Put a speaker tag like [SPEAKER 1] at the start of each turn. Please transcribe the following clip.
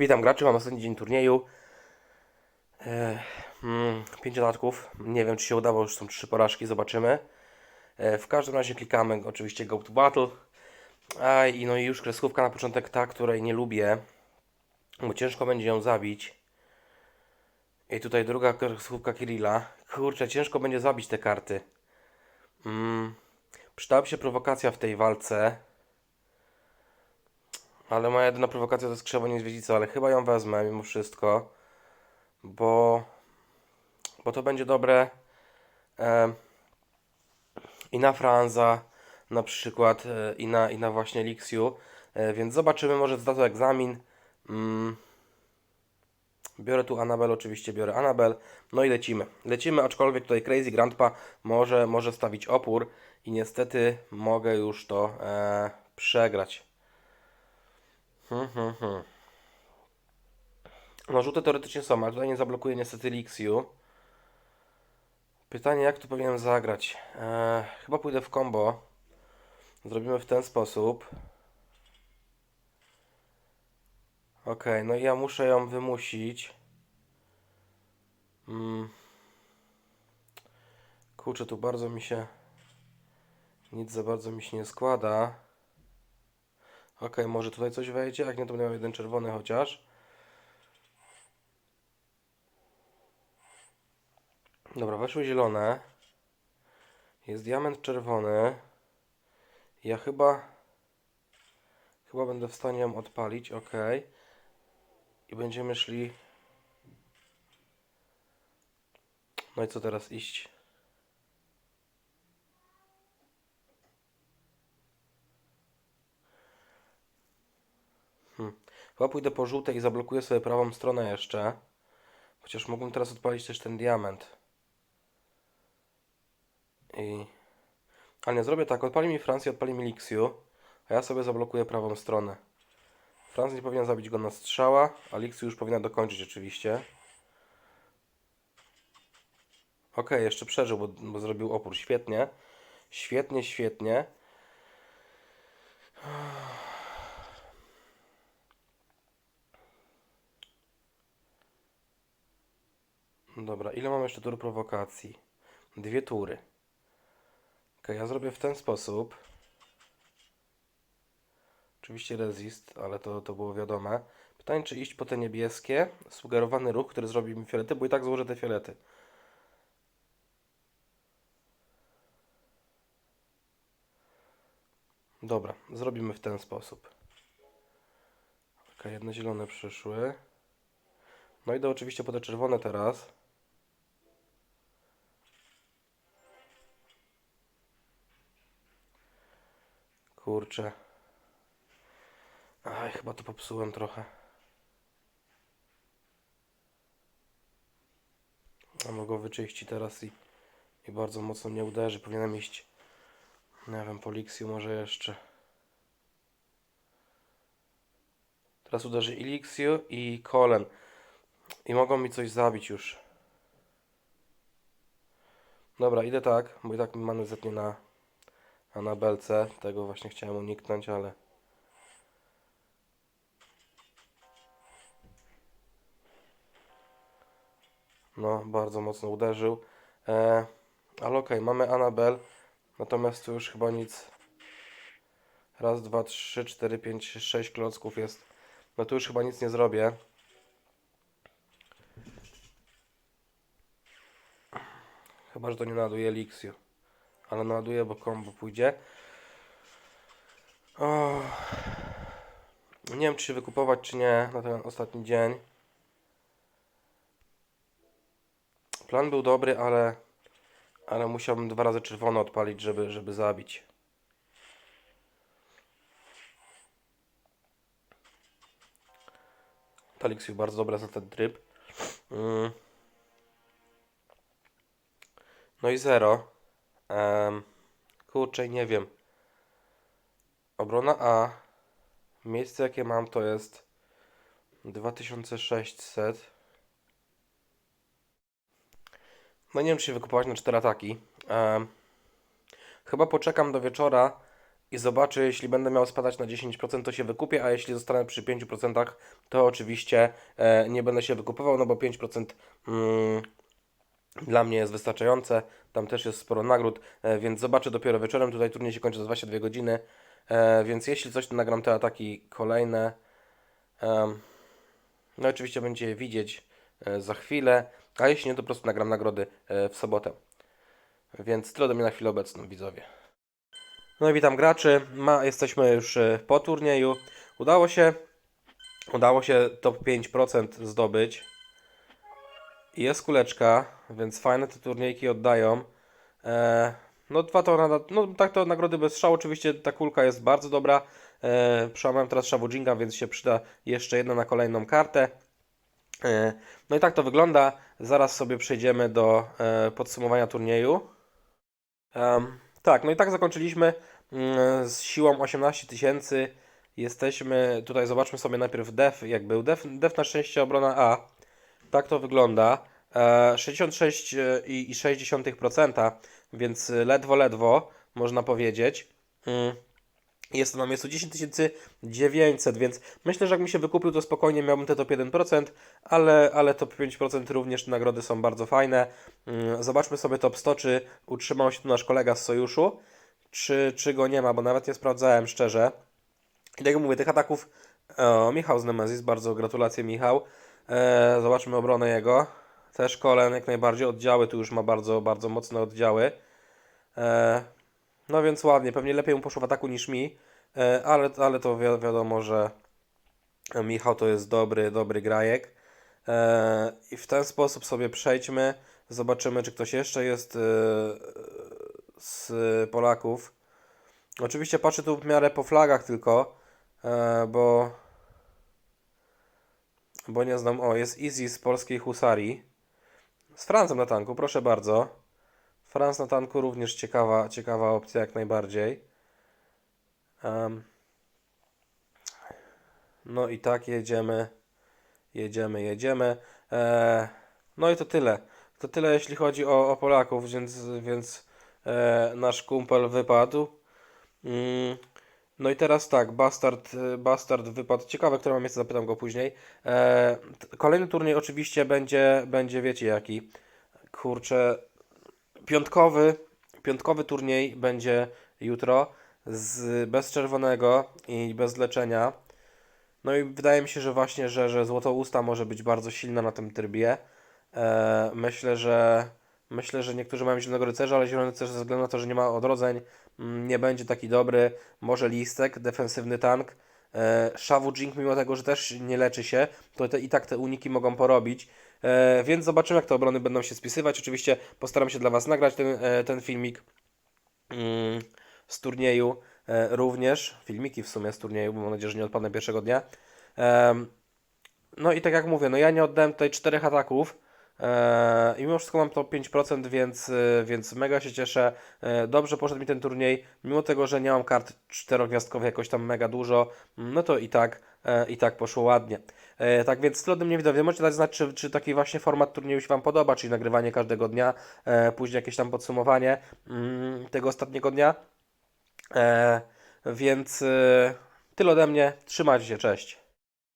[SPEAKER 1] Witam graczy, mam ostatni dzień turnieju. E, mm, pięciolatków. Nie wiem, czy się udało, już są trzy porażki, zobaczymy. W każdym razie klikamy oczywiście Go to Battle. A, i no i już kreskówka na początek ta, której nie lubię, bo ciężko będzie ją zabić. I tutaj druga kreskówka Kirilla. Kurczę, ciężko będzie zabić te karty. Mm, się prowokacja w tej walce. Ale moja jedyna prowokacja to jest krzewo niedźwiedzica, ale chyba ją wezmę mimo wszystko, bo, bo to będzie dobre e, i na Franza na przykład e, i, na, i na właśnie Lixiu, e, więc zobaczymy, może zda to egzamin. Mm. Biorę tu Anabel, oczywiście biorę Anabel, no i lecimy. Lecimy, aczkolwiek tutaj Crazy Grandpa może, może stawić opór i niestety mogę już to e, przegrać. Hmm, hmm. No żółte teoretycznie są, ale tutaj nie zablokuje niestety Lixiu. Pytanie, jak tu powinienem zagrać? Eee, chyba pójdę w combo. Zrobimy w ten sposób. Ok, no i ja muszę ją wymusić. Mm. Kurczę, tu bardzo mi się... Nic za bardzo mi się nie składa. Ok, może tutaj coś wejdzie, jak nie to będę miał jeden czerwony chociaż. Dobra, weszły zielone. Jest diament czerwony. Ja chyba... Chyba będę w stanie ją odpalić, ok. I będziemy szli... No i co teraz iść? Hmm. Chyba pójdę po żółte i zablokuję sobie prawą stronę jeszcze. Chociaż mógłbym teraz odpalić też ten diament. I... Ale nie, zrobię tak. Odpali mi Francję, odpali mi Lixiu. A ja sobie zablokuję prawą stronę. Franz nie powinien zabić go na strzała, a Lixiu już powinna dokończyć oczywiście. Ok, jeszcze przeżył, bo, bo zrobił opór. Świetnie. Świetnie, świetnie. Dobra, ile mam jeszcze tur prowokacji? Dwie tury. Ok, ja zrobię w ten sposób. Oczywiście resist, ale to, to było wiadome. Pytanie, czy iść po te niebieskie? Sugerowany ruch, który zrobi mi fiolety, bo i tak złożę te fiolety. Dobra, zrobimy w ten sposób. Ok, jedne zielone przyszły. No idę oczywiście po te czerwone teraz. Kurczę. Aj, chyba to popsułem trochę. A mogę wyczyścić teraz i, i bardzo mocno mnie uderzy. Powinienem iść, nie wiem, po Lixiu może jeszcze. Teraz uderzy i Lixiu i Kolen. I mogą mi coś zabić już. Dobra, idę tak, bo i tak mi many zetnie na, a na belce. Tego właśnie chciałem uniknąć, ale... No, bardzo mocno uderzył. E, ale okej, mamy Anabel. Natomiast tu już chyba nic. Raz, dwa, trzy, cztery, pięć, sześć klocków jest. No tu już chyba nic nie zrobię. Chyba, że to nie naduje Elixiu. Ale naduje, bo kombo pójdzie. O. Nie wiem, czy się wykupować, czy nie na ten ostatni dzień. Plan był dobry, ale, ale musiałbym dwa razy czerwono odpalić, żeby, żeby zabić. Talixiu bardzo dobra za ten tryb. Mm. No i zero. Um, kurczę, nie wiem. Obrona A. Miejsce jakie mam to jest 2600. No nie wiem, czy się wykupować na cztery ataki. Em, chyba poczekam do wieczora i zobaczę, jeśli będę miał spadać na 10%, to się wykupię, a jeśli zostanę przy 5%, to oczywiście e, nie będę się wykupywał, no bo 5% mm, dla mnie jest wystarczające. Tam też jest sporo nagród, e, więc zobaczę dopiero wieczorem. Tutaj turniej się kończy za 22 godziny, e, więc jeśli coś, to nagram te ataki kolejne. No oczywiście będzie je widzieć e, za chwilę, a jeśli nie, to po prostu nagram nagrody w sobotę. Więc tyle do mnie na chwilę obecną, widzowie. No i witam graczy. Ma, jesteśmy już po turnieju. Udało się, udało się top 5% zdobyć. Jest kuleczka, więc fajne te turniejki oddają. E, no dwa to, no tak to nagrody bez szału. Oczywiście ta kulka jest bardzo dobra. E, przełamałem teraz Shawujinga, więc się przyda jeszcze jedna na kolejną kartę. E, no i tak to wygląda. Zaraz sobie przejdziemy do e, podsumowania turnieju. Em, tak, no i tak zakończyliśmy mm, z siłą 18 tysięcy. Jesteśmy, tutaj zobaczmy sobie najpierw def, jak był. Def, def na szczęście obrona A. Tak to wygląda. E, 66,6%, więc ledwo, ledwo można powiedzieć. Mm. Jest to na miejscu 10 900, więc myślę, że jak mi się wykupił, to spokojnie miałbym te top 1%, ale, ale top 5% również te nagrody są bardzo fajne. Mm, Zobaczmy sobie top 100, czy utrzymał się tu nasz kolega z sojuszu, czy, czy go nie ma, bo nawet nie sprawdzałem szczerze. I tak jak mówię, tych ataków. O, Michał z Nemesis, bardzo gratulacje Michał. E, zobaczmy obronę jego. Też Kolen jak najbardziej. Oddziały tu już ma bardzo, bardzo mocne oddziały. E, no więc ładnie, pewnie lepiej mu poszło w ataku niż mi, e, ale, ale to wi wiadomo, że Michał to jest dobry, dobry grajek. I w ten sposób sobie przejdźmy, zobaczymy, czy ktoś jeszcze jest z Polaków. Oczywiście patrzę tu w miarę po flagach tylko, bo, bo nie znam. O, jest Easy z polskiej husarii. Z Francem na tanku, proszę bardzo. Franc na tanku również ciekawa, ciekawa opcja jak najbardziej. Em, no i tak jedziemy, jedziemy, jedziemy. E, no i to tyle. To tyle jeśli chodzi o, o Polaków, więc, więc e, nasz kumpel wypadł. Mm, no i teraz tak, Bastard, e, Bastard wypadł. Ciekawe, które mam miejsce, zapytam go później. E, kolejny turniej oczywiście będzie, będzie wiecie jaki. Kurczę, piątkowy, piątkowy turniej będzie jutro z, bez czerwonego i bez leczenia. No i wydaje mi się, że właśnie, że, że Złotousta może być bardzo silna na tym trybie. E, myślę, że myślę, że niektórzy mają Zielonego Rycerza, ale Zielony Rycerz ze względu na to, że nie ma odrodzeń, nie będzie taki dobry. Może Listek, defensywny tank. E, Shawu Jink, mimo tego, że też nie leczy się, to te, i tak te uniki mogą porobić. E, więc zobaczymy, jak te obrony będą się spisywać. Oczywiście postaram się dla Was nagrać ten, e, ten filmik mm, z turnieju e, również. Filmiki w sumie z turnieju, bo mam nadzieję, że nie odpadnę pierwszego dnia. Em, no i tak jak mówię, no ja nie oddałem tutaj czterech ataków. E, I mimo wszystko mam to 5%, więc, e, więc mega się cieszę. E, Dobrze poszedł mi ten turniej, mimo tego, że nie mam kart czterogwiazdkowych jakoś tam mega dużo, no to i tak, i tak poszło ładnie. Tak więc tyle ode mnie widzowie. Możecie dać znać, czy, czy taki właśnie format turnieju się Wam podoba, czyli nagrywanie każdego dnia, później jakieś tam podsumowanie mm, tego ostatniego dnia. Więc tyle ode mnie. Trzymajcie się, cześć.